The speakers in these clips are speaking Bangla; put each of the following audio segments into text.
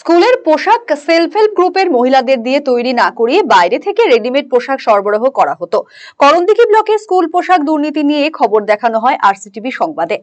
স্কুলের পোশাক সেলফ হেল্প গ্রুপের মহিলাদের দিয়ে তৈরি না করিয়ে বাইরে থেকে রেডিমেড পোশাক সরবরাহ করা হতো। করণদিঘি ব্লকের স্কুল পোশাক দুর্নীতি নিয়ে খবর দেখানো হয় আরসিটিভি সংবাদে।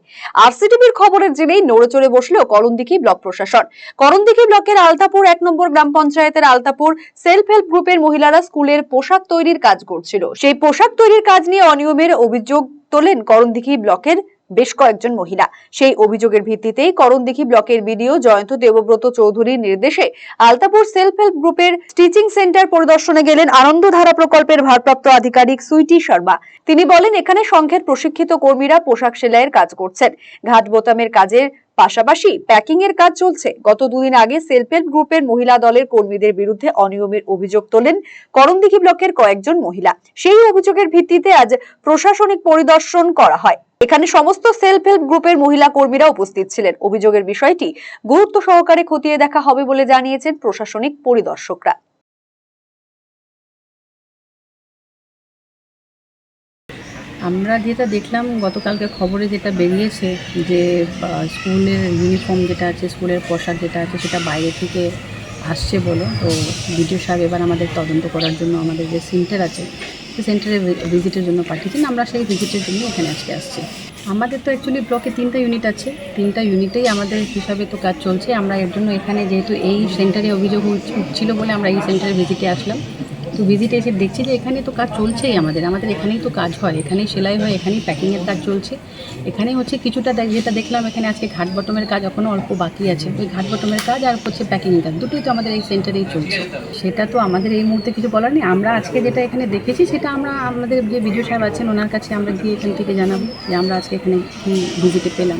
আরসিটিভির খবরের জেনেই নড়েচড়ে বসল করণদিঘি ব্লক প্রশাসন। করণদিঘি ব্লকের আলতাপুর এক নম্বর গ্রাম পঞ্চায়েতের আলতাপুর সেলফ হেল্প গ্রুপের মহিলারা স্কুলের পোশাক তৈরির কাজ করছিল। সেই পোশাক তৈরির কাজ নিয়ে অনিয়মের অভিযোগ তোলেন করণদিঘি ব্লকের বেশ কয়েকজন মহিলা। সেই অভিযোগের ভিত্তিতেই করণদিঘি ব্লকের বিডিও জয়ন্ত দেবব্রত চৌধুরীর নির্দেশে আলতাপুর সেলফ হেল্প গ্রুপের স্টিচিং সেন্টার পরিদর্শনে গেলেন আনন্দধারা প্রকল্পের ভারপ্রাপ্ত আধিকারিক সুইটি শর্মা। তিনি বলেন, এখানে সংঘের প্রশিক্ষিত কর্মীরা পোশাক সেলাইয়ের কাজ করছেন। ঘাট বোতামের কাজের পাশাপাশি প্যাকিং এর কাজ চলছে। গত দুদিন আগে সেলফ হেল্প গ্রুপের মহিলা দলের কর্মীদের বিরুদ্ধে অনিয়মের অভিযোগ তোলেন করণদিঘি ব্লকের কয়েকজন মহিলা। সেই অভিযোগের ভিত্তিতে আজ প্রশাসনিক পরিদর্শন করা হয়। এখানে সমস্ত সেলফ হেল্প গ্রুপের মহিলা কর্মীরা উপস্থিত ছিলেন। অভিযোগের বিষয়টি গুরুত্ব সহকারে খতিয়ে দেখা হবে বলে জানিয়েছেন প্রশাসনিক পরিদর্শকরা। আমরা যেটা দেখলাম গতকালকে খবরে যেটা বেরিয়েছে যে স্কুলের ইউনিফর্ম যেটা আছে, স্কুলের পোশাক যেটা আছে, সেটা বাইরে থেকে আসছে বলো। তো বিডিও সাহেব এবার আমাদের তদন্ত করার জন্য আমাদের যে সেন্টার আছে, সেই সেন্টারে ভিজিটের জন্য পাঠিয়েছেন। আমরা সেই ভিজিটের জন্য এখানে আজকে আসছি। আমাদের তো অ্যাকচুয়ালি ব্লকে তিনটা ইউনিট আছে। তিনটা ইউনিটেই আমাদের হিসাবে তো কাজ চলছে। আমরা এর জন্য এখানে যেহেতু এই সেন্টারে অভিযোগ উঠ- উঠছিল বলে আমরা এই সেন্টারে ভিজিটে আসলাম। তো ভিজিটে এসে দেখছি যে এখানে তো কাজ চলছেই আমাদের আমাদের এখানেই তো কাজ হয়, এখানেই সেলাই হয়, এখানেই প্যাকিংয়ের কাজ চলছে। এখানেই হচ্ছে কিছুটা যেটা দেখলাম এখানে আজকে ঘাট বটমের কাজ এখনও অল্প বাকি আছে। ওই ঘাট বটমের কাজ আর হচ্ছে প্যাকিংয়ের কাজ, দুটোই তো আমাদের এই সেন্টারেই চলছে। সেটা তো আমাদের এই মুহূর্তে কিছু বলার নেই। আমরা আজকে যেটা এখানে দেখেছি সেটা আমরা, আমাদের যে বিজয় সাহেব আছেন, ওনার কাছে আমরা গিয়ে এখান থেকে জানাব যে আমরা আজকে এখানে ভিজিটে পেলাম।